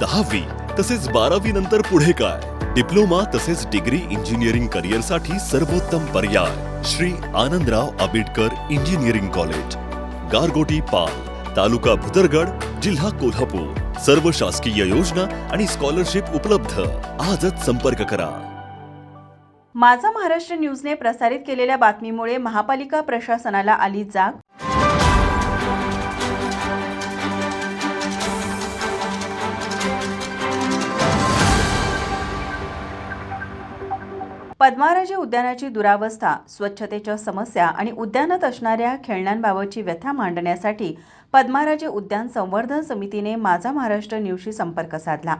दहावी तसेच बारावी नंतर पुढे काय? डिप्लोमा तसेच डिग्री इंजिनिअरिंग करिअरसाठी सर्वोत्तम पर्याय श्री आनंदराव आबिडकर इंजिनिअरिंग कॉलेज गारगोटी पाल तालुका भुदरगड जिल्हा कोल्हापूर. सर्व शासकीय योजना आणि स्कॉलरशिप उपलब्ध. आजच संपर्क करा. माझा महाराष्ट्र न्यूजने प्रसारित केलेल्या बातमीमुळे महापालिका प्रशासनाला आली जाग? पद्माराजे उद्यानाची दुरावस्था स्वच्छतेच्या समस्या आणि उद्यानात असणाऱ्या खेळण्यांबाबतची व्यथा मांडण्यासाठी पद्माराजे उद्यान संवर्धन समितीने माझा महाराष्ट्र न्यूजशी संपर्क साधला.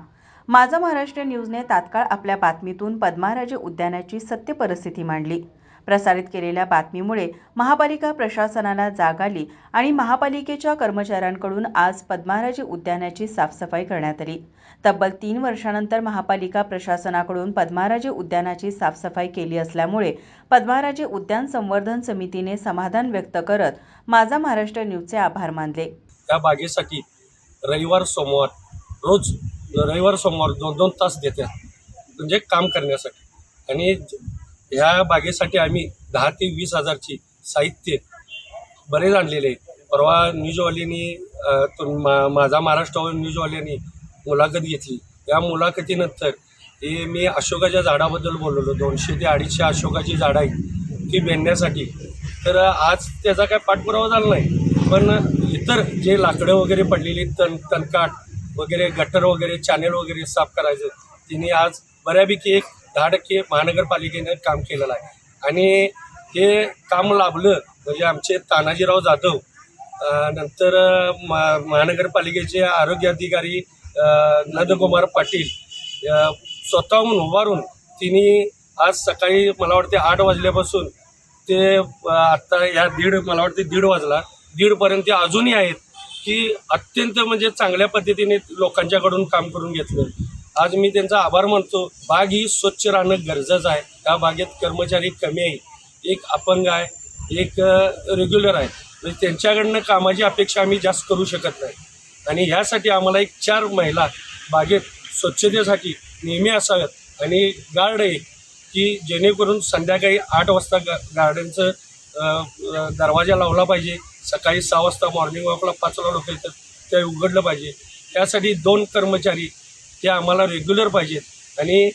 माझा महाराष्ट्र न्यूजने तात्काळ आपल्या बातमीतून पद्माराजे उद्यानाची सत्य परिस्थिती मांडली. प्रसारित केलेल्या बातमीमुळे महापालिका प्रशासनाला जाग आली आणि महापालिकेच्या कर्मचाऱ्यांकडून आज पद्माराजी उद्यानाची साफसफाई करण्यात आली. तब्बल तीन वर्षानंतर महापालिका प्रशासनाकडून पद्माराजी उद्यानाची साफसफाई केली असल्यामुळे पद्माराजी उद्यान संवर्धन समितीने समाधान व्यक्त करत माझा महाराष्ट्र न्यूजचे आभार मानले. त्या बागेसाठी रविवार सोमवार रोज रविवार सोमवार दोन दोन तास देत्या म्हणजे काम करण्यासाठी. आणि ह्या बागेसाठी आम्ही दहा ते वीस हजारची साहित्य बरेच आणलेले परवा न्यूजवाल्यांनी मा माझा महाराष्ट्रावर न्यूजवाल्यांनी मुलाखत घेतली. त्या मुलाखतीनंतर हे मी अशोकाच्या झाडाबद्दल बोललो दोनशे ते अडीचशे अशोकाची झाडं आहेत ती बेंडण्यासाठी. तर आज त्याचा काय पाठपुरावा झाला नाही. पण इतर जे लाकडं वगैरे पडलेली तण तणकाट वगैरे गटर वगैरे चॅनेल वगैरे साफ करायचं तिने आज बऱ्यापैकी एक दहा टक्के महानगरपालिकेनं काम केलेलं आहे. आणि हे काम लाभलं म्हणजे आमचे तानाजीराव जाधव नंतर मा महानगरपालिकेचे आरोग्य अधिकारी नंदकुमार पाटील स्वतःहून उभारून तिने आज सकाळी मला वाटते आठ वाजल्यापासून ते आत्ता या दीड मला वाटते दीड वाजला दीडपर्यंत ते अजूनही आहेत की अत्यंत म्हणजे चांगल्या पद्धतीने लोकांच्याकडून काम करून घेतलं. आज मी त्यांचा आभार मानतो. बाग ही स्वच्छ राहणं गरजेचं आहे. त्या बागेत कर्मचारी कमी आहे एक अपंग आहे. एक रेग्युलर आहे. म्हणजे त्यांच्याकडनं कामाची अपेक्षा आम्ही जास्त करू शकत नाही. आणि ह्यासाठी आम्हाला एक चार महिला बागेत स्वच्छतेसाठी नेहमी असाव्यात. आणि गार्ड आहे की जेणेकरून संध्याकाळी आठ वाजता गा गार्डनचं दरवाजा लावला पाहिजे. सकाळी सहा वाजता मॉर्निंग वॉकला पाचला लोक येतात ते उघडलं पाहिजे. त्यासाठी दोन कर्मचारी ते आम्हाला रेग्युलर पाहिजेत. आणि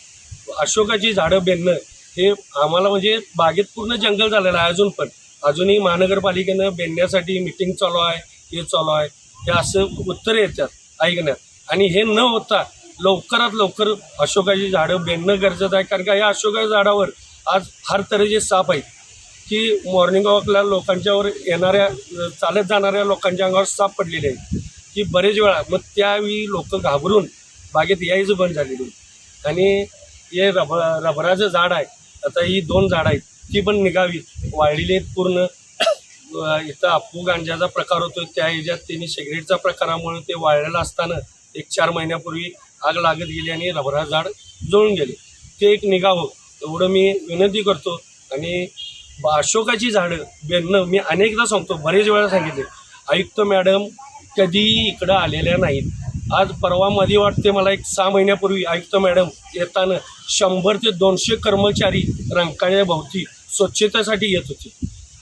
अशोकाची झाडं बेणणं हे आम्हाला म्हणजे बागेत पूर्ण जंगल झालेलं आहे अजून पण. अजूनही महानगरपालिकेनं बेणण्यासाठी मिटिंग चालू आहे हे चालू आहे. हे असं उत्तरं येतात ऐकण्यात. आणि हे न होता लवकरात लवकर अशोकाची झाडं बेणणं गरजेचं आहे. कारण का या अशोकाच्या झाडावर आज हर तऱ्हेचे साप आहेत. की मॉर्निंग वॉकला लोकांच्यावर येणाऱ्या चालत जाणाऱ्या लोकांच्या अंगावर साप पडलेले आहेत. की बरेच वेळा मग त्यावेळी लोक घाबरून बागेत यायचं बंद झालेली आणि हे रब रबराचं झाड आहे. आता ही दोन झाडं आहेत. ती पण निघावी. वाळलेली आहेत पूर्ण. इथं अप्पू गांजाचा प्रकार होतो त्या ह्याच्यात त्यांनी सिगरेटचा प्रकारामुळे ते वाळलेलं असताना एक चार महिन्यापूर्वी आग लागत गेली आणि रबरा झाड जळून गेले. ते एक निघावं एवढं मी विनंती करतो. आणि अशोकाची झाडं बेणणं मी अनेकदा सांगतो. बरेच वेळा सांगितले. आयुक्त मॅडम कधीही इकडं आलेल्या नाहीत. आज परवा मधी वाटते मला एक सहा महिन्यापूर्वी आयुक्त मॅडम येताना शंभर ते दोनशे कर्मचारी रंकाळ्याभोवती स्वच्छतेसाठी येत होते.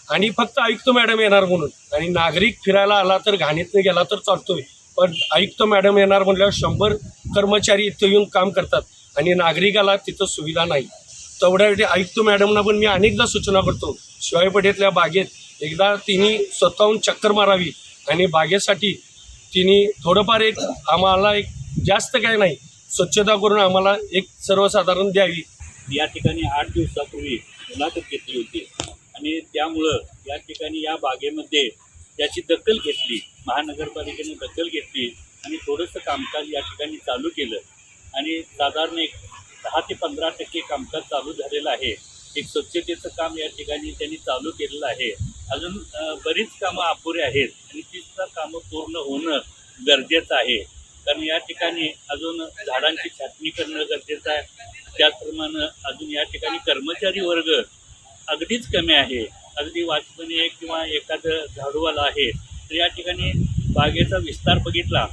आणि फक्त आयुक्त मॅडम येणार म्हणून. आणि नागरिक फिरायला आला तर घाणीतनं गेला तर चालतोय. पण आयुक्त मॅडम येणार म्हटल्यावर शंभर कर्मचारी इथं येऊन काम करतात आणि नागरिकाला तिथं सुविधा नाही. तेवढ्यासाठी आयुक्त मॅडमना पण मी अनेकदा सूचना करतो. शिवायपेठेतल्या बागेत एकदा तिने स्वतःहून चक्कर मारावी आणि बागेसाठी तिने थोडंफार एक आम्हाला एक जास्त काय नाही स्वच्छता करून आम्हाला एक सर्वसाधारण द्यावी. या ठिकाणी आठ दिवसापूर्वी मुलाखत घेतली होती. आणि त्यामुळं या ठिकाणी या बागेमध्ये त्याची दखल घेतली महानगरपालिकेने दखल घेतली आणि थोडंसं कामकाज या ठिकाणी चालू केलं. आणि साधारण एक दहा ते पंधरा टक्के कामकाज चालू झालेलं आहे. एक स्वच्छतेचं काम या ठिकाणी त्यांनी चालू केलेलं आहे. अजून बरीच कामं अपुरे आहेत आणि ती सुद्धा कामं पूर्ण होणं गरजेचं आहे. कारण या ठिकाणी अजून झाडांची छाटणी करणं गरजेचं आहे. त्याचप्रमाणे अजून या ठिकाणी कर्मचारी वर्ग अगदीच कमी आहे. अगदी वाचपणी एक किंवा एखादं झाडूवाला आहे. तर या ठिकाणी बागेचा विस्तार बघितला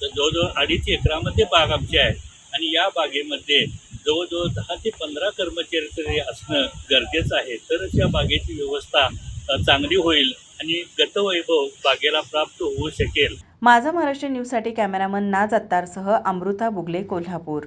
तर जवळजवळ अडीच एकरामध्ये बाग आमची आहे. आणि या बागेमध्ये जवळजवळ दहा ते पंधरा कर्मचारी तरी असणं गरजेचं आहे. तरच या बागेची व्यवस्था चांगली होईल आणि गतवैभव बागेला प्राप्त होऊ शकेल. माझा महाराष्ट्र न्यूजसाठी कॅमेरामन नाज अत्तारसह अमृता बुगले कोल्हापूर.